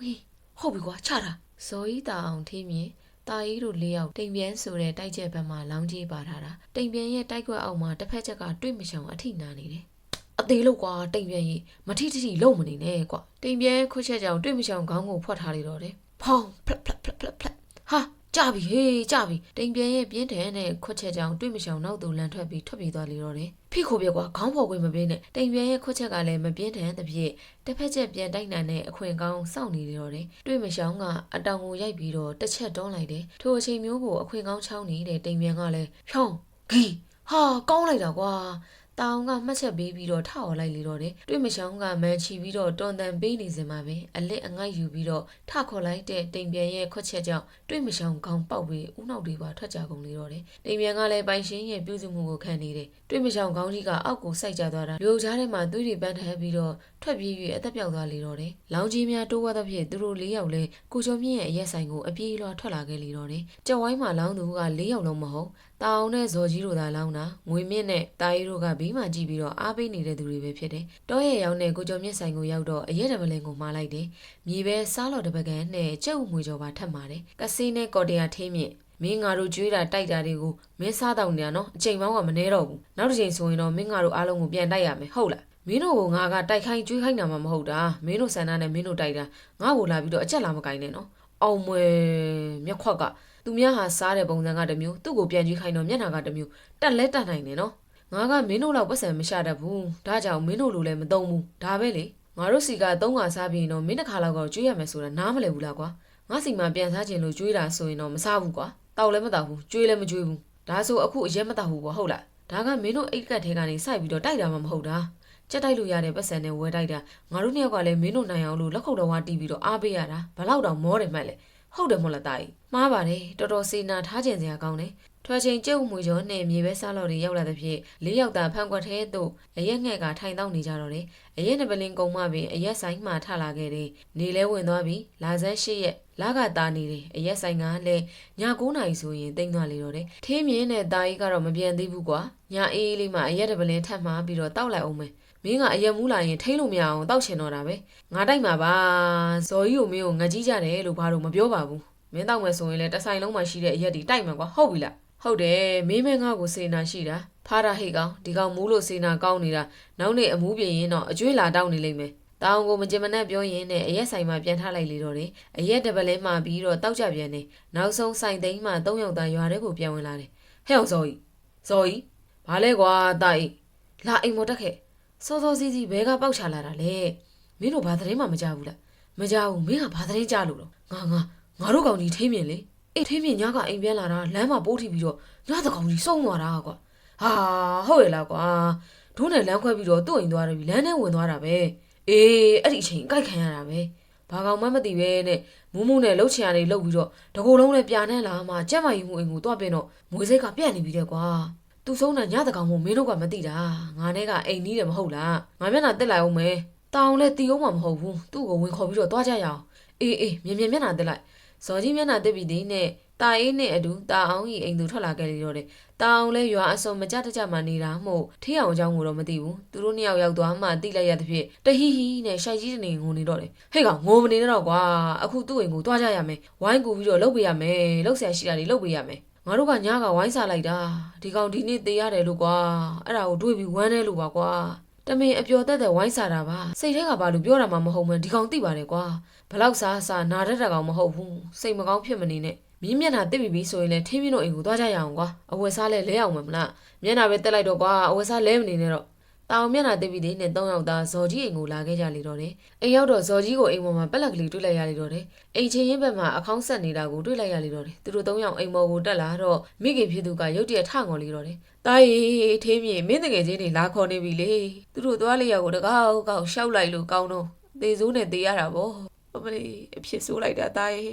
ဝေးဟုတ်ပြီကွာချတာဇော်ကြီးတာအောင်ထင်းမြင်တာကြီးတို့လေးယောက်တိမ်ပြန်ဆိုတဲ့တိုက်ချက်ဘက်မှာလောင်းကြီးပါထားတာတိမ်ပြန်ရဲ့တိုက်ခွက်အောက်မှာတစ်ဖက်ချက်ကတွေ့မရှောင်အထိနာနေတယ်အသေးလို့ကွာတိမ်ပြန်ကြီးမထိထိထိလုံမနေနဲ့ကွာတိမ်ပြန်ခွက်ချက်ကြောင်တွေ့မရှောင်ခေါင်းကိုဖွက်ထားလိုက်တော့တယ်ဖောင်းဖလက်ဖလက်ဖလက်ဖလက်ဖလက်ဟာ ကြပြီဟေးကြပြီတိမ်ပြန်ရဲ့ပြင်းထန်တဲ့ခွက်ချက်ကြောင်တွေ့မရှောင်နောက်သူလန်ထွက်ပြီးထွက်ပြေးသွားလေတော့တယ်ဖိခိုပြကွာခေါင်းပေါ်ခွေမပေးနဲ့တိမ်ပြန်ရဲ့ခွက်ချက်ကလည်းမပြင်းထန်တဲ့ဖြင့်တစ်ဖက်ချက်ပြန်တိုက်နိုင်တဲ့အခွင့်ကောင်းစောင့်နေလေတော့တယ်တွေ့မရှောင်ကအတောင်ကိုရိုက်ပြီးတော့တစ်ချက်တွန်းလိုက်တယ်ထိုအချိန်မျိုးကိုအခွင့်ကောင်းချောင်းနေတဲ့တိမ်ပြန်ကလည်းဖြောင်းဂီဟာကောင်းလိုက်တာကွာ တောင်ကမှတ်ချက်ပေးပြီးတော့ထောက်လိုက်လေတော့တယ်တွေ့မရှောင်းကမန်ချီပြီးတော့တွန်တန်ပေးနေစင်မှာပဲအလက်အငိုက်ယူပြီးတော့ထခေါ်လိုက်တဲ့တိမ်ပြန်ရဲ့ခွက်ချက်ကြောင့်တွေ့မရှောင်းခေါင်းပေါက်ပြီးဦးနောက်တွေပါထွက်ကြကုန်လေတော့တယ်တိမ်ပြန်ကလည်းပိုင်ရှင်းရဲ့ပြုစုမှုကိုခံနေတယ်တွေ့မရှောင်းခေါင်းကြီးကအောက်ကိုစိုက်ကြသွားတာလူကြားထဲမှာသွေးတွေပန်းထမ်းပြီးတော့ထွက်ပြေး၍အသက်ပြောက်သွားလေတော့တယ်လောင်ကြီးများတိုးဝါသဖြင့်သူတို့၄ယောက်လဲကိုကျော်မြင့်ရဲ့အရက်ဆိုင်ကိုအပြေးလွှာထွက်လာခဲ့လေတော့တယ်ကြောက်ဝိုင်းမှာလောင်းသူက၄ယောက်လုံးမဟုတ် တာအောင်နဲ့ဇော်ကြီးတို့သာလောင်းတာငွေမြင့်နဲ့တာရီတို့ကဘေးမှာကြည့်ပြီးတော့အားပေးနေတဲ့သူတွေပဲဖြစ်တယ်။တောရဲ့ရောင်နဲ့ကိုကျော်မြင့်ဆိုင်ကိုရောက်တော့အရက်တပလင်ကိုမှားလိုက်တယ်။မြေပဲစားလော်တပကန်းနဲ့ကြက်ဥငွေကြော်ပါထပ်มาတယ်။ကစီနဲ့ကော်တရာထင်းမြင့်မင်းငါတို့ကြွေးတာတိုက်တာတွေကိုမင်းစားတော့နေရနော်အချိန်ပေါင်းကမနှဲတော့ဘူးနောက်တစ်ချိန်ဆိုရင်တော့မင်းငါတို့အားလုံးကိုပြန်တိုက်ရမယ်ဟုတ်လားမင်းတို့ကငါကတိုက်ခိုင်းကြွေးခိုင်းတာမှမဟုတ်တာမင်းတို့ဆန္ဒနဲ့မင်းတို့တိုက်တာငါ့ကိုလာပြီးတော့အချက်လာမကင်နဲ့နော်အောင်မွယ်မျက်ခွက်က သူများဟာစားတဲ့ပုံစံကတစ်မျိုးသူ့ကိုပြန်ကြွေးခိုင်းတော့မျက်နှာကတစ်မျိုးတက်လဲတက်နိုင်တယ်နော်ငါကမင်းတို့လောက်ပတ်စံမရှာတတ်ဘူးဒါကြောင့်မင်းတို့လိုလည်းမသုံးဘူးဒါပဲလေငါတို့စီကသုံးခါစားပြီးရင်တော့မင်းတစ်ခါလောက်တော့ကြွေးရမယ်ဆိုတာနားမလည်ဘူးလားကွာငါစီမှာပြန်စားခြင်းလို့ကြွေးတာဆိုရင်တော့မစားဘူးကွာတောက်လည်းမတောက်ဘူးကြွေးလည်းမကြွေးဘူးဒါဆိုအခုအရက်မတောက်ဘူးကွာဟုတ်လားဒါကမင်းတို့အိတ်ကတ်ထဲကနေစိုက်ပြီးတော့တိုက်တာမှမဟုတ်တာကြက်တိုက်လို့ရတဲ့ပတ်စံနဲ့ဝဲတိုက်တာငါတို့နှစ်ယောက်ကလည်းမင်းတို့နိုင်အောင်လို့လက်ခုပ်တော်ဝါတီးပြီးတော့အားပေးရတာဘလောက်တောင်မောတယ်မှတ်လေ ဟုတ်တယ်မို့လားတာကြီးမှားပါတယ်တော်တော်စေနာထားကျင်စရာကောင်းတယ်ထွာချိန်ကျုပ်မွေကျော်နဲ့မြေပဲစားလို့တွေရောက်လာတဲ့ဖြစ်လေးယောက်သာဖန်ကွက်ထဲသို့အရက်ငှက်ကထိုင်တော့နေကြတော့တယ်အရက်နပလင်ကုံမပင်အရက်ဆိုင်မှထလာခဲ့တယ်နေလဲဝင်သွားပြီလာစမ်းရှိရက်လာကတာနေတယ်အရက်ဆိုင်ကလည်းည9နာရီဆိုရင်တိမ့်သွားလေတော့တယ်ထင်းမြင်းနဲ့တာကြီးကတော့မပြန်သေးဘူးကွာညအေးလေးမှအရက်တပလင်ထပ်မှပြီးတော့တောက်လိုက်အောင်မယ် မင်းကအရက်မူးလာရင်ထိမ့်လို့မရအောင်တောက်ချင်တော့တာပဲငါတိုက်မှာပါဇော်ကြီးကိုမင်းကိုငကြီးကြတယ်လို့ဘာလို့မပြောပါဘူးမင်းတောက်မယ်ဆိုရင်လည်းတစ်ဆိုင်လုံးမှာရှိတဲ့အရက်ဒီတိုက်မှာကွာဟုတ်ပြီလားဟုတ်တယ်မင်းမဲငါ့ကိုစေနာရှိတာဖားတာဟိတ်ကောင်ဒီကောင်မူးလို့စေနာကောင်းနေတာနောက်နေ့အမူးပြင်ရင်တော့အကျွေးလာတောက်နေလိမ့်မယ်တောင်ကိုမကြင်မနဲ့ပြောရင်နဲ့အရက်ဆိုင်မှာပြန်ထားလိုက်လေတော့တယ်အရက်တပလဲမှပြီးတော့တောက်ကြပြန်တယ်နောက်ဆုံးဆိုင်သိမ်းမှ၃ယောက်သားရွာထဲကိုပြန်ဝင်လာတယ်ဟဲ့အောင်ဇော်ကြီးဇော်ကြီးဘာလဲကွာတာအိလာအိမ်မတက်ခဲ့ စောစောစီးစီးဘဲကပေါက်ချလာတာလေမင်းတို့ဘာသတင်းမှမကြဘူးလားမကြဘူးမင်းကဘာသတင်းကြလို့တော့ငါငါငါတို့ကောင်ကြီးထိမ့်မြင်လေအေးထိမ့်မြင်ညကအိမ်ပြန်လာတာလမ်းမှာပိုးထိပြီးတော့ညတကောင်ကြီးစုံသွားတာကွာဟာဟုတ်ရဲ့လားကွာဒုနဲ့လမ်းခွဲပြီးတော့သူ့အိမ်သွားတယ်ပြီလမ်းထဲဝင်သွားတာပဲအေးအဲ့ဒီအချိန်အကြိုက်ခံရတာပဲဘာကောင်မှမသိပဲနဲ့မူးမူးနဲ့လှုပ်ချင်ရတယ်လှုပ်ပြီးတော့တကူလုံးနဲ့ပြာနဲ့လာမှကြက်မယူမှုအိမ်ကိုတွားပင်တော့မွေးစိတ်ကပြက်နေပြီတဲ့ကွာ သူဆုံးတာညတကောင်မို့မင်းတို့ကမသိတာငါနဲ့ကအိမ်နီးတယ်မဟုတ်လားငါမျက်နှာတက်လိုက်အောင်မယ်တောင်လည်းတီးအောင်မှမဟုတ်ဘူးသူ့ကိုဝင်ခေါ်ပြီးတော့တွားကြရအောင်အေးအေးမြင်မြင်မျက်နှာတက်လိုက်ဇော်ကြီးမျက်နှာတက်ပြီးသေးနဲ့တာအေးနဲ့အတူတာအောင်ကြီးအိမ်သူထွက်လာခဲ့လေတော့တယ်တာအောင်လဲရွာအစုံမကြတကြမှနေတာမို့ထေးအောင်အကြောင်းကိုတော့မသိဘူးသူတို့နှစ်ယောက်ရောက်သွားမှတိလိုက်ရတဲ့ဖြစ်တဟီဟီနဲ့ရှိုက်ကြီးတနေငုံနေတော့တယ်ဟဲ့ကောင်ငိုမနေနဲ့တော့ကွာအခုသူ့အိမ်ကိုတွားကြရမယ်ဝိုင်းကူပြီးတော့လှုပ်ပေးရမယ်လှုပ်ဆရာရှိတာတွေလှုပ်ပေးရမယ် ငါတို့ကညကဝိုင်းစားလိုက်တာဒီကောင်ဒီနေ့သေးရတယ်လို့ကွာအဲ့ဒါကိုတွေးပြီးဝမ်းနေလို့ပါကွာတမင်အပျော်တက်တဲ့ဝိုင်းစားတာပါစိတ်ထဲကဘာလို့ပြောတာမှမဟုတ်မှန်းဒီကောင်သိပါတယ်ကွာဘလောက်စားစားနာတတ်တာကောင်မဟုတ်ဘူးစိတ်မကောင်းဖြစ်မနေနဲ့မင်းမျက်နှာတစ်ပြီးပြီဆိုရင်လည်းထင်းပြင်းတို့အိမ်ကိုသွားကြရအောင်ကွာအဝယ်စားလဲလဲအောင်မယ်မလားမျက်နှာပဲတက်လိုက်တော့ကွာအဝယ်စားလဲမနေနဲ့တော့ တောင်မျက်နှာတစ်ပြီးသေးနဲ့၃ယောက်သားဇော်ကြီးအိမ်ကိုလာခဲ့ကြလေတော့တယ်အိမ်ရောက်တော့ဇော်ကြီးကိုအိမ်ပေါ်မှာပက်လက်ကလေးတွေ့လိုက်ရလေတော့တယ်အိမ်ချင်းရင်းဘက်မှာအခေါင်းဆက်နေတာကိုတွေ့လိုက်ရလေတော့တယ်သူတို့၃ယောက်အိမ်ပေါ်ကိုတက်လာတော့မိခင်ဖြစ်သူကရုတ်တရက်ထငေါ်လေတော့တယ်တာရီထေးမြေမင်းတကယ်ချင်းတွေလာခေါ်နေပြီလေသူတို့သွားလေရောက်ကိုတကောက်ကောက်ရှောက်လိုက်လို့ကောင်းတော့သေစိုးနဲ့သေရတာပေါ့အမလေးအဖြစ်ဆိုးလိုက်တာတာရီ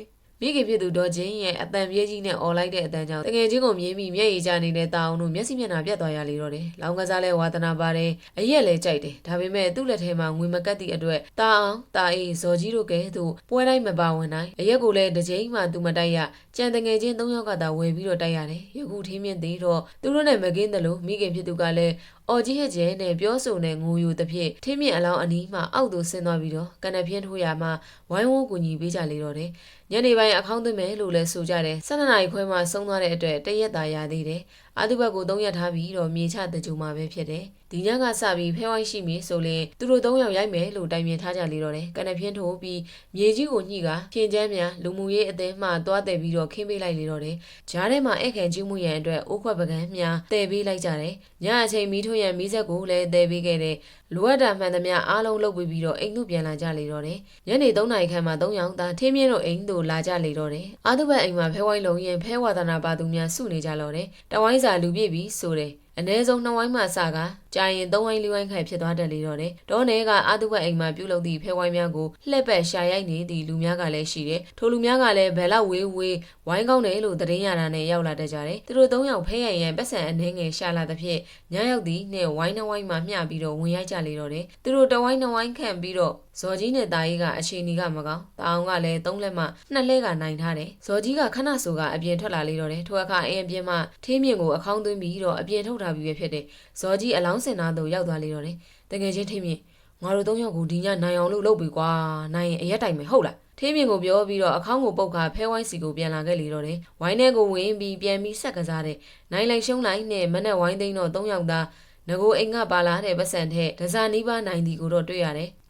မိခင်ဖြစ်သူဒေါ်ချင်းရဲ့အတန်ပြေးကြီးနဲ့អော်လိုက်တဲ့အတန်ကြောင့်တကယ်ချင်းကိုမြင်ပြီးမျက်ရည်ကျနေတဲ့တာအောင်တို့မျက်စိမျက်နှာပြတ်သွားရလေတော့တယ်။လောင်းကစားလဲဝါသနာပါတယ်။အရက်လဲကြိုက်တယ်။ဒါပေမဲ့သူ့လက်ထဲမှာငွေမကတ်သည့်အတွက်တာအောင်တာအေးဇော်ကြီးတို့ကဲသူပွဲတိုင်းမပါဝင်နိုင်။အရက်ကိုလည်းတစ်ချိန်မှသူမတိုက်ရ။ ကြံတငယ်ချင်း၃ယောက်ကသာဝယ်ပြီးတော့တိုက်ရတယ်။ယခုထင်းမြင့်သေးတော့သူတို့နဲ့မကင်းတယ်လို့မိခင်ဖြစ်သူကလည်းအော်ကြီးဟစ်ကျဲနဲ့ပြောဆိုနဲ့ငိုယူသဖြင့်ထင်းမြင့်အလောင်းအနီးမှအောက်သို့ဆင်းသွားပြီးတော့ကနပြင်းထိုးရမှဝိုင်းဝန်းကူညီပေးကြလေတော့တယ်ညနေပိုင်းအခေါင်းသွင်းမယ်လို့လည်းဆိုကြတယ်၁၂နာရီခွဲမှဆုံးသွားတဲ့အတွက်တရက်သာရသေးတယ်အာသူဘက်ကိုသုံးရက်ထားပြီးတော့မြေချတကြုံမှာပဲဖြစ်တယ် ဒီညကစပြီးဖဲဝိုင်းရှိမည်ဆိုရင်သူတို့သုံးယောက်ရိုက်မယ်လို့တိုင်ပင်ထားကြလေတော့တယ်ကနပြင်းထိုးပြီးမြေကြီးကိုညှိကဖြင်းချမ်းမြန်လူမှုရေးအသင်းမှသွားတယ်ပြီးတော့ခင်းပေးလိုက်လေတော့တယ်ဂျားထဲမှာဧကန်ကျူးမှုရန်အတွက်အိုးခွက်ပကန်းများတည်ပေးလိုက်ကြတယ်ညအချိန်မီးထွန်းရန်မီးစက်ကိုလည်းတည်ပေးခဲ့တယ်လိုအပ်တာမှန်သမျှအားလုံးလုပ်ပြီးပြီးတော့အိမ်သို့ပြန်လာကြလေတော့တယ်ညနေ3နာရီခန့်မှာ3ယောက်သားထင်းမြင့်တို့အိမ်သို့လာကြလေတော့တယ်အာသူဘက်အိမ်မှာဖဲဝိုင်းလုံးရင်ဖဲဝါသနာပါသူများစုနေကြတော့တယ်တဝိုင်းစာလူပြည့်ပြီးဆိုတယ်အ ਨੇ ဆုံးနှစ်ဝိုင်းမှစက ကြာရင်သုံးဝိုင်းလေးဝိုင်းခိုင်ဖြစ်သွားတယ်လေတော့တယ်။ဒေါနယ်ကအာတုဘတ်အိမ်မှာပြုတ်လုပ်သည့်ဖဲဝိုင်းများကိုလှည့်ပတ်ရှာရိုက်နေသည့်လူများကလည်းရှိတယ်။ထိုလူများကလည်းဘယ်လောက်ဝေးဝေးဝိုင်းကောင်းတယ်လို့သတင်းရတာနဲ့ရောက်လာတတ်ကြတယ်။သူတို့သုံးယောက်ဖဲရရန်ပတ်စံအနှဲငယ်ရှာလာသဖြင့်ညရောက်သည့်နဲ့ဝိုင်းနှဝိုင်းမှမျှပြီးတော့ဝင်ရိုက်ကြလေတော့တယ်။သူတို့တဝိုင်းနှဝိုင်းခန့်ပြီးတော့ဇော်ကြီးနဲ့တာကြီးကအချိန်ကြီးကမကောင်း။တာအောင်ကလည်းသုံးလက်မှနှစ်လှဲကနိုင်ထားတယ်။ဇော်ကြီးကခဏဆိုကအပြင်ထွက်လာလေတော့တယ်။ထိုအခါအင်းအပြင်မှထင်းမြင့်ကိုအခေါင်းသွင်းပြီးတော့အပြင်ထုတ်ထားပြီးပဲဖြစ်တယ်။ဇော်ကြီးအလောင်းစင်နာသို့ရောက်သွားလေတော့တယ်။တကယ်ချင်းထင်းမြင့်ငါတို့သုံးယောက်ကိုဒီညနိုင်အောင်လို့လုပ်ပြီကွာ။နိုင်ရင်အရက်တိုင်မယ်ဟုတ်လား။ထင်းမြင့်ကိုပြောပြီးတော့အခေါင်းကိုပုတ်ခါဖဲဝိုင်းစီကိုပြန်လာခဲ့လေတော့တယ်။ဝိုင်းထဲကိုဝင်ပြီးပြန်ပြီးဆက်ကစားတဲ့နိုင်လိုက်ရှုံးလိုက်နဲ့မနဲ့ဝိုင်းသိန်းတော့သုံးယောက်သားငကိုအိမ်ကပါလာတဲ့ပတ်စံထက်ဒဇာနီးပါးနိုင်ဒီကိုတော့တွေ့ရတယ်။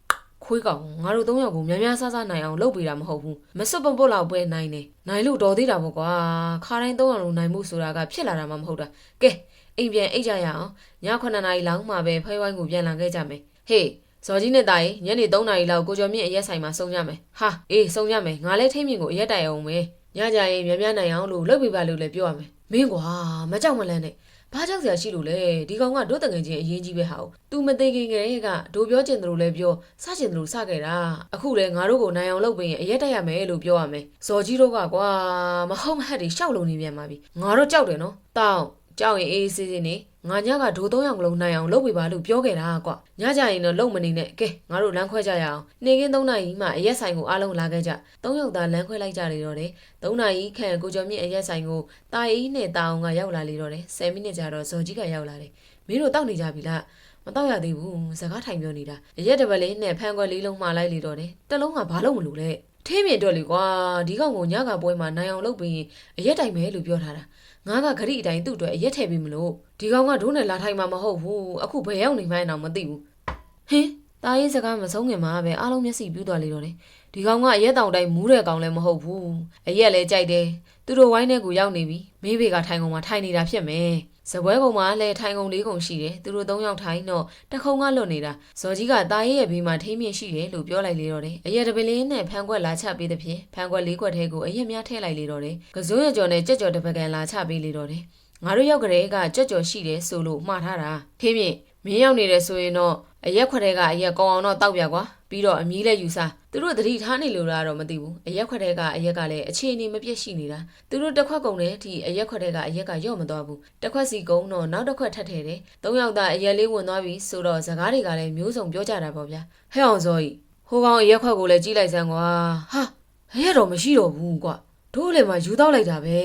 ခွေးကောင်ငါတို့သုံးယောက်ကိုများများဆဆနိုင်အောင်လုပ်ပေးတာမဟုတ်ဘူးမစွတ်ပုံပုတ်လောက်ပဲနိုင်နေနိုင်လို့တော်သေးတာပေါ့ကွာခါတိုင်းသုံးယောက်လုံးနိုင်မှုဆိုတာကဖြစ်လာတာမှမဟုတ်တာကဲ အိမ်ပြန်အိတ်ကြရအောင်ည9နာရီလောက်မှပဲဖဲဝိုင်းကိုပြန်လာခဲ့ကြမယ်ဟေးဇော်ကြီးနဲ့တာရီညနေ3နာရီလောက်ကိုကျော်မြင့်အရက်ဆိုင်မှာစုံကြမယ်ဟာအေးစုံကြမယ်ငါလည်းထိမ့်မြင့်ကိုအရက်တိုင်အောင်မယ်ညကြရင်များများနိုင်အောင်လို့လုပ်ပေးပါလို့လည်းပြောရမယ်မင်းကွာမကြောက်မလန့်နဲ့ဘာကြောက်စရာရှိလို့လဲဒီကောင်ကတို့တငယ်ချင်းအရင်ကြီးပဲဟာ။ तू မသိခင်ကလေးကဒိုပြောကျင်တယ်လို့လည်းပြောစကျင်တယ်လို့စခဲ့တာ။အခုလဲငါတို့ကိုနိုင်အောင်လုပ်ပေးရင်အရက်တက်ရမယ်လို့ပြောရမယ်။ဇော်ကြီးတို့ကကွာမဟုတ်မဟက်တွေရှောက်လုံနေပြန်ပါပြီ။ငါတို့ကြောက်တယ်နော်။တောင်း ကြောက်ရင်အေးအေးဆေးဆေးနေငါညကဒိုသုံးယောက်လုံးနိုင်အောင်လုပ်ပေးပါလို့ပြောခဲ့တာကွ။ညကြရင်တော့လုံမနေနဲ့ကဲငါတို့လမ်းခွဲကြရအောင်။နေကင်း၃နာရီမှအရက်ဆိုင်ကိုအားလုံးလာခဲ့ကြ။၃ယောက်သားလမ်းခွဲလိုက်ကြလေတော့တယ်။၃နာရီခန့်ကိုကျော်မြင့်အရက်ဆိုင်ကိုတာအီးနဲ့တာအောင်ကရောက်လာလေတော့တယ်။10မိနစ်ကြာတော့ဇော်ကြီးကရောက်လာတယ်။မင်းတို့တောက်နေကြပြီလား။မတော့ရသေးဘူးစကားထိုင်ပြောနေတာအရက်တပလေးနဲ့ဖန်ခွက်လေးလုံးမှလိုက်လေတော့တယ်တလုံးကဘာလို့မလို့လဲထင်းမြင်တော့လေကွာဒီကောင်ကိုညကပွဲမှာနိုင်အောင်လုပ်ပြီးရင်အရက်တိုင်မယ်လို့ပြောထားတာ ငါကဂရိအတိုင်းသူ့အတွက်အရက်ထည့်ပြီးမလို့ဒီကောင်ကဒိုးနဲ့လာထိုင်မှာမဟုတ်ဘူးအခုဘယ်ရောက်နေမှန်းတော့မသိဘူးဟင်းတာရေးစကားမဆုံးခင်မှာပဲအားလုံးမျက်စိပြူးသွားလေတော့တယ်ဒီကောင်ကအရက်တောင်တိုင်းမူးတဲ့ကောင်လည်းမဟုတ်ဘူးအရက်လည်းကြိုက်တယ်သူတို့ဝိုင်းထဲကိုရောက်နေပြီမေးဘေကထိုင်ကုန်မှာထိုင်နေတာဖြစ်မယ် ဇပွဲကုံမှာလည်းထိုင်ကုန်လေးကုန်ရှိတယ်သူတို့သုံးယောက်ထိုင်တော့တခုံကလွတ်နေတာဇော်ကြီးကတာရဲရဲ့ဘေးမှာထိမ့်မြင့်ရှိတယ်လို့ပြောလိုက်လေတော့တယ်အရက်တပလင်းနဲ့ဖန်ခွက်လာချပေးတဲ့ဖြင့်ဖန်ခွက်လေးခွက်ထဲကိုအရက်များထည့်လိုက်လေတော့တယ်ကစိုးရကျော်နဲ့ကြက်ကြော်တစ်ပကံလာချပေးလေတော့တယ်ငါတို့ရောက်ကလေးကကြက်ကြော်ရှိတယ်ဆိုလို့မှားထားတာထိမ့်မြင့်မင်းရောက်နေတယ်ဆိုရင်တော့အရက်ခွက်ထဲကအရက်ကောင်းအောင်တော့တောက်ပြကွာ ပြီးတော့အမီးလည်းယူစားသူတို့သတိထားနေလို့လားတော့မသိဘူးအရက်ခွက်ထဲကအရက်ကလည်းအခြေအနေမပြည့်ရှိနေတာသူတို့တစ်ခွက်ကုန်တဲ့အထိအရက်ခွက်ထဲကအရက်ကညော့မသွားဘူးတစ်ခွက်စီကုန်တော့နောက်တစ်ခွက်ထပ်ထည့်တယ်သုံးယောက်သားအရက်လေးဝင်သွားပြီဆိုတော့စကားတွေကလည်းမျိုးစုံပြောကြတာပေါ့ဗျာဟဲ့အောင်စောကြီးဟိုကောင်အရက်ခွက်ကိုလည်းကြီးလိုက်စမ်းကွာဟာအရက်တော့မရှိတော့ဘူးကွာတို့လည်းမှယူတော့လိုက်တာပဲ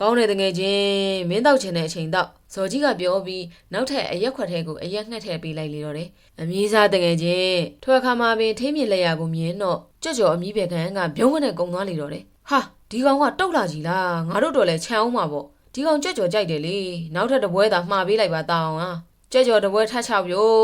ကောင်းတယ်တငယ်ချင်းမင်းတောက်ချင်တဲ့အချိန်တော့ ဇော်ကြီးကပြောပြီးနောက်ထပ်အရက်ခွက်ထဲကိုအရက်ငှက်ထည့်ပေးလိုက်လေတော့တယ်အမီးစားတငယ်ချင်းထွက်ခါမှာပင်ထင်းမြင်လက်ရကိုမြင်တော့ကြွကြော်အမီးပဲကန်ကပြုံးကနေကုံသွားလေတော့တယ်ဟာဒီကောင်ကတုတ်လာကြီးလားငါတို့တော့လဲခြံအောင်မှာပေါ့ဒီကောင်ကြွကြော်ကြိုက်တယ်လေနောက်ထပ်တပွဲသာမှားပေးလိုက်ပါတောင်းဟာကြွကြော်တပွဲထချပြို့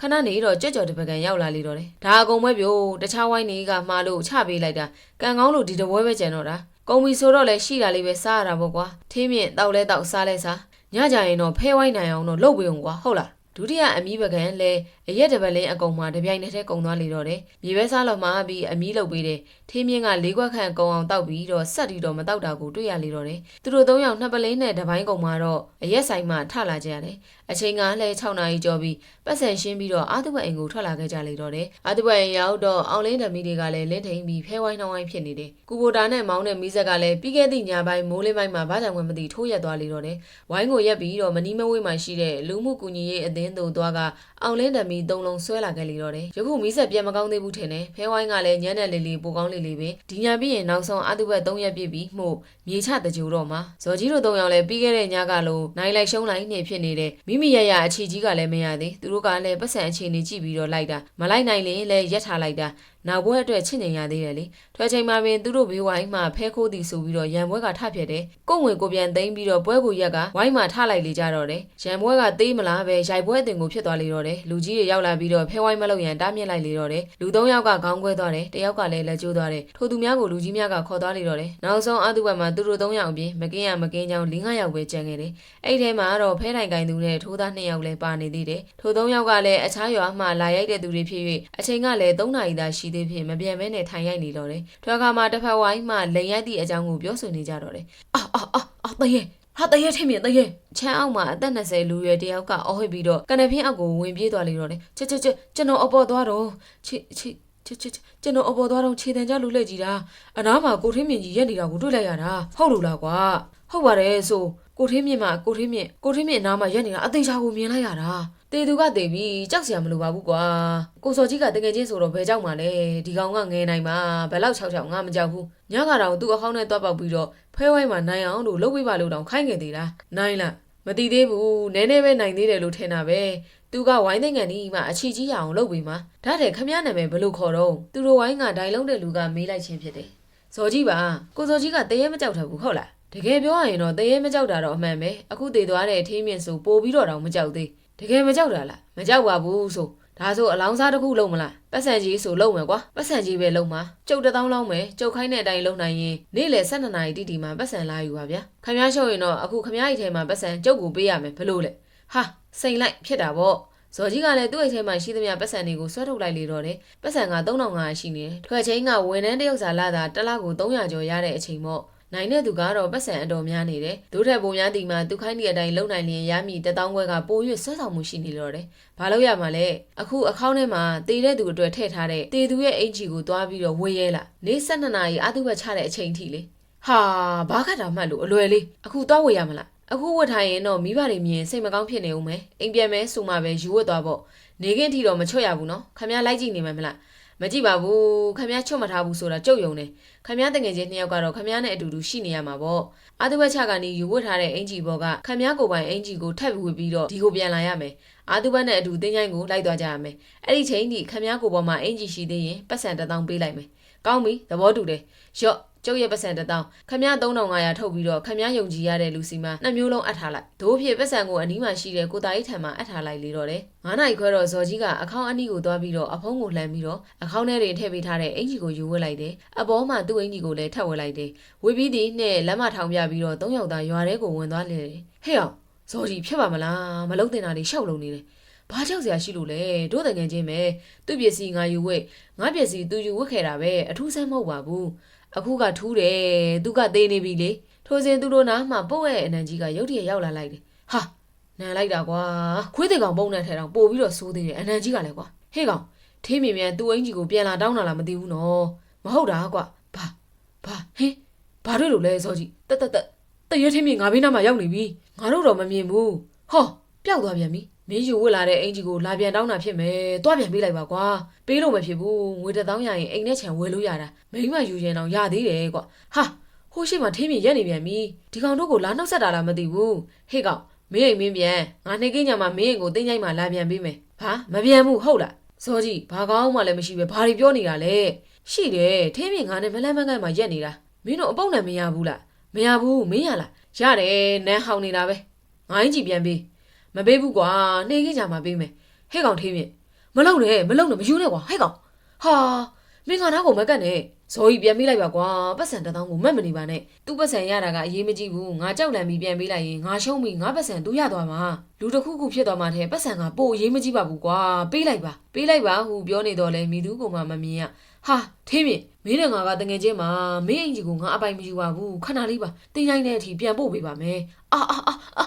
ခဏနေတော့ကြွကြော်တပကံရောက်လာလေတော့တယ်ဒါအကုန်ပဲပြို့တခြားဝိုင်းနေကမှားလို့ချပေးလိုက်တာကံကောင်းလို့ဒီတပွဲပဲကျန်တော့တာကုံပြီဆိုတော့လဲရှိတာလေးပဲစားရတာပေါ့ကွာထင်းမြင့်တောက်လဲတောက်စားလဲစား ညကြရင်တော့ဖဲဝိုင်းနိုင်အောင်တော့လုပ်ပေးအောင်ကွာဟုတ်လားဒုတိယအမီးပကံလဲအရက်တပလင်းအကုံမှာတပြိုင်နက်တည်းကုံသွားလေတော့တယ်မြေပဲစားလောက်မှပြီးအမီးလုပ်ပေးတယ်ထင်းမြင့်ကလေးခွက်ခန့်ကုံအောင်တောက်ပြီးတော့ဆက်တီတော့မတောက်တာကိုတွေ့ရလေတော့တယ်သူတို့သုံးယောက်နှစ်ပလင်းနဲ့တပိုင်းကုံမှာတော့အရက်ဆိုင်မှာထလာကြရတယ်အချိန်ကလည်း6နာရီကျော်ပြီးပတ်စံရှင်းပြီးတော့အာတုဘအိမ်ကိုထွက်လာခဲ့ကြလေတော့တယ်အာတုဘအိမ်ရောက်တော့အောင်လင်းဓမီတွေကလည်းလင်းထိန်ပြီးဖဲဝိုင်းနှောင်းဝိုင်းဖြစ်နေတယ်ကူဘိုတာနဲ့မောင်းတဲ့မီးဆက်ကလည်းပြီးခဲ့သည့်ညပိုင်းမိုးလေးပိုင်းမှာဘာကြောင့်မှမသိထိုးရက်သွားလေတော့တယ်ဝိုင်းကိုရက်ပြီးတော့မနီးမဝေးမှရှိတဲ့လူမှုကူညီရေးအသင်းင်းတို့သွားကအောင်လင်းတမီသုံးလုံးဆွဲလာခဲ့လေတော့တယ်ယခုမီးဆက်ပြန်မကောင်းသေးဘူးထင်တယ်ဖဲဝိုင်းကလည်းညံ့တဲ့လေးလေးပိုကောင်းလေးလေးပဲဒီညာပြီးရင်နောက်ဆုံးအတုဘက်3ရက်ပြည့်ပြီးမှုမြေချတကြိုတော့မှာဇော်ကြီးတို့၃ယောက်လည်းပြီးခဲ့တဲ့ညကလိုနိုင်လိုက်ရှုံးလိုက်နေဖြစ်နေတဲ့မိမိရရအခြေကြီးကလည်းမရသေးသူတို့ကလည်းပတ်စံအခြေအနေကြည့်ပြီးတော့လိုက်တာမလိုက်နိုင်ရင်လည်းရက်ထားလိုက်တာ နောက်ဘွဲအတွက်ချင့်နေရသေးတယ်လေထွဲချိန်မှာပင်သူတို့ဘေးဝိုင်းမှာဖဲခိုးသည်ဆိုပြီးတော့ရံပွဲကထဖြစ်တယ်ကို့ငွေကိုပြန်သိမ်းပြီးတော့ပွဲကိုရက်ကဝိုင်းမှာထလိုက်လေကြတော့တယ်ရံပွဲကသေးမလားပဲရိုက်ပွဲအတင်ကိုဖြစ်သွားလေတော့တယ်လူကြီးတွေရောက်လာပြီးတော့ဖဲဝိုင်းမလို့ရန်တားမြစ်လိုက်လေတော့တယ်လူ၃ယောက်ကခေါင်းခွဲသွားတယ်တယောက်ကလည်းလက်ကျိုးသွားတယ်ထိုသူများကိုလူကြီးများကခေါ်သွားလေတော့တယ်နောက်ဆုံးအတုဘက်မှာသူတို့၃ယောက်အပြင်မကင်းရမကင်းချောင်း၄၅ယောက်ပဲကျန်ခဲ့တယ်အဲ့ထဲမှာတော့ဖဲနိုင်ကင်သူနဲ့ထိုးသား၂ယောက်လည်းပါနေသေးတယ်ထို၃ယောက်ကလည်းအခြားရွာမှလာရိုက်တဲ့သူတွေဖြစ်၍အချိန်ကလည်း၃နာရီသာရှိသေးဖြင့်မပြန်ဘဲနဲ့ထိုင်ရိုက်နေတော့တယ်ထွဲခါမှာတစ်ဖက်ဝိုင်းမှလိန်ရိုက်သည့်အကြောင်းကိုပြောဆိုနေကြတော့တယ်အာအာအာအာတရေဟာတရေထင်မြင်တရေချမ်းအောင်မှာအသက်20လူရွယ်တယောက်ကအော်ဟစ်ပြီးတော့ကနဖင်းအောက်ကိုဝင်ပြေးသွားလေတော့တယ်ချစ်ချစ်ချစ်ကျွန်တော်အပေါ်သွားတော့ချစ်ချစ်ချစ်ချစ်ကျွန်တော်အပေါ်သွားတော့ခြေတံကြလူလက်ကြီးတာအနားမှာကိုထင်းမြင့်ကြီးရက်နေတာကိုတွေ့လိုက်ရတာဟုတ်လို့လားကွာဟုတ်ပါတယ်ဆိုကိုထင်းမြင့်မှာကိုထင်းမြင့်ကိုထင်းမြင့်အနားမှာရက်နေတာအသေးချာကိုမြင်လိုက်ရတာ တေသူကတေပြီးကြောက်စရာမလိုပါဘူးကွာကိုစောကြီးကတကယ်ချင်းဆိုတော့ဘယ်ကြောက်မှလဲဒီကောင်ကငယ်နိုင်မှာဘယ်လောက်ချောက်ချောက်ငါမကြောက်ဘူးညကတော့သူ့အခေါင်းနဲ့တွားပေါက်ပြီးတော့ဖဲဝိုင်းမှာနိုင်အောင်လို့လှုပ်ပေးပါလို့တောင်ခိုင်းခဲ့သေးတာနိုင်လားမတိသေးဘူးနည်းနည်းပဲနိုင်သေးတယ်လို့ထင်တာပဲသူကဝိုင်းသိငန်ဒီမှအချီကြီးရအောင်လုပ်ပေးမှာဒါတဲ့ခမရနာမည်ဘယ်လိုခေါ်တော့သူတို့ဝိုင်းကဒိုင်လုံးတဲ့လူကမေးလိုက်ခြင်းဖြစ်တယ်ဇော်ကြီးပါကိုဇော်ကြီးကတရေမကြောက်ထဘူးဟုတ်လားတကယ်ပြောရရင်တော့တရေမကြောက်တာတော့အမှန်ပဲအခုတည်သွားတဲ့အထင်းမြင့်ဆိုပို့ပြီးတော့တောင်မကြောက်သေး တကယ်မကြောက်တာလားမကြောက်ပါဘူးဆိုဒါဆိုအလောင်းစားတစ်ခုလုံးမလားပတ်စံကြီးဆိုလုံးမယ်ကွာပတ်စံကြီးပဲလုံးမှာကျုပ်တစ်သောင်းလုံးမယ်ကျုပ်ခိုင်းတဲ့အတိုင်းလုံးနိုင်ရင်နေ့လယ်12နာရီတိတိမှာပတ်စံလာယူပါဗျာခမ ्या ရှုပ်ရင်တော့အခုခမ ्या အိတ်ထဲမှာပတ်စံကျုပ်ကိုပေးရမယ်ဘလို့လဲဟာစိန်လိုက်ဖြစ်တာပေါ့ဇော်ကြီးကလည်းသူ့အိတ်ထဲမှာရှိသမျှပတ်စံတွေကိုဆွဲထုတ်လိုက်လေတော့တယ်ပတ်စံက3500ရှိနေတယ်ထွက်ချင်းကဝန်ထမ်းတယောက်စာလာတာတစ်လကို300ကျော်ရတဲ့အချိန်ပေါ့ နိုင်တဲ့သူကတော့ပတ်စံအတော်များနေတယ်။ဒို့ထက်ပိုများတီမှာသူခိုင်းတဲ့အတိုင်းလုံနိုင်လျင်ရမည်တထောင်ခွဲကပို၍ဆွဲဆောင်မှုရှိနေလို့တယ်။ဘာလို့ရမှာလဲ။အခုအကောင့်ထဲမှာတေတဲ့သူအတွက်ထည့်ထားတဲ့တေသူရဲ့အင်ဂျီကိုသွားပြီးတော့ဝေးရဲလာ။နေ့12နာရီအတုဘက်ချတဲ့အချိန်ထိလေ။ဟာဘာခတ်တာမှတ်လို့အလွယ်လေး။အခုသွားဝေးရမလား။အခုဝတ်ထားရင်တော့မိဘတွေမြင်စိတ်မကောင်းဖြစ်နေဦးမယ်။အိမ်ပြန်မဲဆိုမှပဲယူဝတ်သွားပေါ့။နေခင်းထီတော့မချွတ်ရဘူးနော်။ခမရလိုက်ကြည့်နေမှမလား။ မကြည့်ပါဘူးခမရချွတ်မထားဘူးဆိုတာကြုတ်ယုံနေခမရတငယ်ချင်းနှစ်ယောက်ကတော့ခမရနဲ့အတူတူရှိနေရမှာပေါ့အာတုဘက်ချကနေယူဝတ်ထားတဲ့အင်ဂျီဘောကခမရကိုပိုင်အင်ဂျီကိုထပ်ဝေပြီးတော့ဒီကိုပြန်လာရမယ်အာတုဘက်နဲ့အတူတင်းချိုင်းကိုလိုက်သွားကြရမယ်အဲ့ဒီချိန်ထိခမရကိုပေါ်မှာအင်ဂျီရှိသေးရင်ပတ်စံတစ်တောင်းပေးလိုက်မယ်ကောင်းပြီသဘောတူတယ်ရော့ ကျုပ်ရဲ့ပတ်စံတစ်တောင်းခမရ3500ထုတ်ပြီးတော့ခမရယုံကြည်ရတဲ့လူစီမှာနှစ်မျိုးလုံးအပ်ထားလိုက်ဒို့ဖြစ်ပတ်စံကိုအနီးမှာရှိတဲ့ကိုတာကြီးထံမှာအပ်ထားလိုက်လေတော့တယ်9နိုင်ခွဲတော့ဇော်ကြီးကအခေါင်းအနီးကိုသွားပြီးတော့အဖုံးကိုလှမ်းပြီးတော့အခေါင်းထဲတွင်ထည့်ပေးထားတဲ့အင်ကြီးကိုယူဝတ်လိုက်တယ်အပေါ်မှာသူ့အင်ကြီးကိုလည်းထပ်ဝတ်လိုက်တယ်ဝေပြီးသည်နဲ့လက်မထောင်ပြပြီးတော့သုံးယောက်သားရွာထဲကိုဝင်သွားလေတယ်ဟဲ့အောင်ဇော်ကြီးဖြစ်ပါမလားမလုံးတင်တာလေးရှောက်လုံနေတယ်ဘာကြောက်စရာရှိလို့လဲတို့တငယ်ချင်းပဲသူ့ပစ္စည်းငါယူဝဲငါပစ္စည်းသူယူဝတ်ခဲ့တာပဲအထူးဆန်းမဟုတ်ပါဘူး အခုကထူးတယ်သူကသေးနေပြီလေထိုစဉ်သူတို့နားမှာပို့ရဲ့အနံကြီးကရုတ်တရက်ရောက်လာလိုက်တယ်ဟာနန်လိုက်တာကွာခွေးတဲ့ကောင်ပုံနဲ့ထဲတော့ပို့ပြီးတော့စိုးသေးတယ်အနံကြီးကလည်းကွာဟေးကောင်ထေးမြင်မြန်သူ့အင်ကြီးကိုပြန်လာတောင်းလာလားမသိဘူးနော်မဟုတ်တာကွာဘာဘာဟင်းဘာတွေ့လို့လဲစောကြီးတက်တက်တက်တရွေးထင်းမြင်ငါဘေးနားမှာရောက်နေပြီငါတို့တော့မမြင်ဘူးဟောပျောက်သွားပြန်ပြီ မင်းယူဝတ်လာတဲ့အင်ကြီးကိုလာပြန်တောင်းတာဖြစ်မယ်တွားပြန်ပေးလိုက်ပါကွာပေးလို့မဖြစ်ဘူးငွေတစ်သောင်းရရင်အိမ်နဲ့ခြံဝယ်လို့ရတာမိမယူရင်တော့ရသေးတယ်ကွာဟာဟိုရှိမှထင်းမြင်ရက်နေပြန်ပြီဒီကောင်တို့ကိုလာနှောက်ဆက်တာလားမသိဘူးဟေ့ကောင်မင်းအိမ်မင်းပြန်ငါနှိကိညာမှာမင်းအိမ်ကိုတင်းကြိုက်မှလာပြန်ပေးမယ်ဘာမပြန်ဘူးဟုတ်လားစောကြီးဘာကောင်းမှလည်းမရှိပဲဘာတွေပြောနေတာလဲရှိတယ်ထင်းမြင်ငါနဲ့မလန်းမကန့်မှရက်နေတာမင်းတို့အပုတ်နဲ့မရဘူးလားမရဘူးမင်းရလားရတယ်နန်းဟောင်းနေတာပဲငိုင်းကြည့်ပြန်ပေး မပေးဘူးကွာနှိကိညာမှာပေးမယ်ဟဲ့ကောင်ထင်းမြင်မလုံနဲ့မလုံနဲ့မယူနဲ့ကွာဟဲ့ကောင်ဟာမင်းကနားကိုမကန့်နဲ့ဇော်ကြီးပြန်ပေးလိုက်ပါကွာပတ်စံတစ်သောင်းကိုမက်မနေပါနဲ့သူ့ပတ်စံရတာကအရေးမကြီးဘူးငါကြောက်လန့်ပြီးပြန်ပေးလိုက်ရင်ငါရှုံးပြီးငါပတ်စံသူရသွားမှာလူတစ်ခုခုဖြစ်သွားမှတဲ့ပတ်စံကပို့အရေးမကြီးပါဘူးကွာပေးလိုက်ပါပေးလိုက်ပါဟူပြောနေတော့လဲမိသူကမှမမြင်ရဟာထေးမြင့်မင်းနဲ့ငါကတငယ်ချင်းမှာမင်းအင်ကြီးကိုငါအပိုင်မယူပါဘူးခဏလေးပါတင်းတိုင်းတဲ့အထိပြန်ပို့ပေးပါမယ်အာအာအာ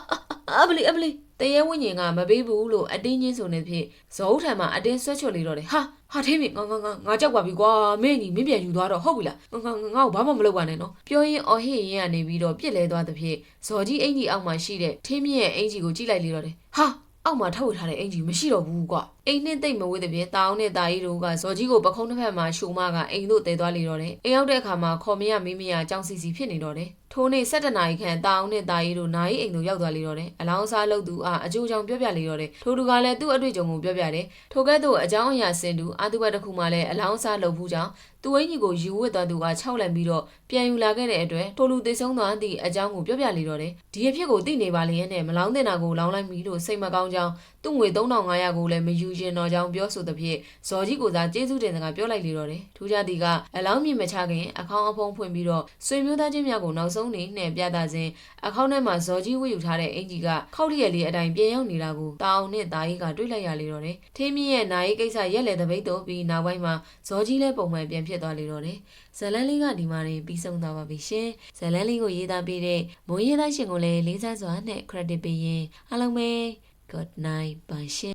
အဘလီအဘလီ တရေဝိညာဉ်ကမပေးဘူးလို့အတင်းချင်းဆိုနေဖြစ်ဇောဦးထံမှာအတင်းဆွဲချွတ်လေတော့တယ်ဟာဟာထေးမြင့်ငါငါငါငါကြောက်ပါပြီကွာမင်းကြီးမင်းပြန်ယူသွားတော့ဟုတ်ပြီလားငါငါငါ့ကိုဘာမှမလုပ်ပါနဲ့နော်ပြောရင်အော်ဟစ်ရင်ကနေပြီးတော့ပြစ်လဲသွားသဖြင့်ဇော်ကြီးအင်ကြီးအောက်မှာရှိတဲ့ထေးမြင့်ရဲ့အင်ကြီးကိုကြည့်လိုက်လေတော့တယ်ဟာအောက်မှာထုတ်ဝေထားတဲ့အင်ကြီးမရှိတော့ဘူးကွာအိမ်နဲ့တိတ်မဝေးတဲ့ပြင်တာအောင်နဲ့တာကြီးတို့ကဇော်ကြီးကိုပခုံးတစ်ဖက်မှာရှုံမကအိမ်တို့တဲသွားလေတော့တယ်အိမ်ရောက်တဲ့အခါမှာခေါ်မရမင်းမရကြောင်စီစီဖြစ်နေတော့တယ် ထိုးနေ့7နာရီခန့်တာအောင်နဲ့တာကြီးတို့နာရီအိမ်တို့ရောက်သွားလေတော့တယ်အလောင်းစားလုပ်သူအားအကျိုးကြောင့်ပြောပြလေတော့တယ်ထိုးသူကလည်းသူ့အတွေ့အကြုံကိုပြောပြတယ်ထိုကဲ့သို့အကြောင်းအရာစင်သူအာသူဘတ်တစ်ခုမှလည်းအလောင်းစားလုပ်ဘူးကြောင့်သူ့အင်ကြီးကိုယူဝစ်သွားသူက6လန်ပြီးတော့ပြန်ယူလာခဲ့တဲ့အတွက်ထိုလူသိဆုံးသွားသည့်အကြောင်းကိုပြောပြလေတော့တယ်ဒီအဖြစ်ကိုသိနေပါလျက်နဲ့မလောင်းတင်တာကိုလောင်းလိုက်ပြီလို့စိတ်မကောင်းကြောင်းသူ့ငွေ3500ကိုလည်းမယူရင်တော့ကြောင်းပြောဆိုသဖြင့်ဇော်ကြီးကိုသာကျေးဇူးတင်စကားပြောလိုက်လေတော့တယ်ထူးခြားသည်ကအလောင်းမြင်မချခင်အခေါင်းအဖုံးဖွင့်ပြီးတော့ဆွေမျိုးသားချင်းများကိုနောက်ဆုံးနေနှင့်ပြသစဉ်အခေါင်းထဲမှာဇော်ကြီးဝတ်ယူထားတဲ့အင်ကြီးကခောက်လျက်လေးအတိုင်းပြန်ရောက်နေတာကိုတာအောင်နဲ့တာကြီးကတွေ့လိုက်ရလေတော့တယ်ထင်းမြင့်ရဲ့နာရီကိစ္စရက်လေတဲ့ပိတ်တော့ပြီးနောက်ပိုင်းမှာဇော်ကြီးလည်းပုံမှန်ပြန်ဖြစ်သွားလေတော့တယ်ဇလန်းလေးကဒီမှာနေပြီးဆုံးသွားပါပြီရှင်ဇလန်းလေးကိုရေးသားပေးတဲ့မိုးရေးသားရှင်ကိုလည်းလေးစားစွာနဲ့ credit ပေးရင်အားလုံးပဲ good night ပါရှင်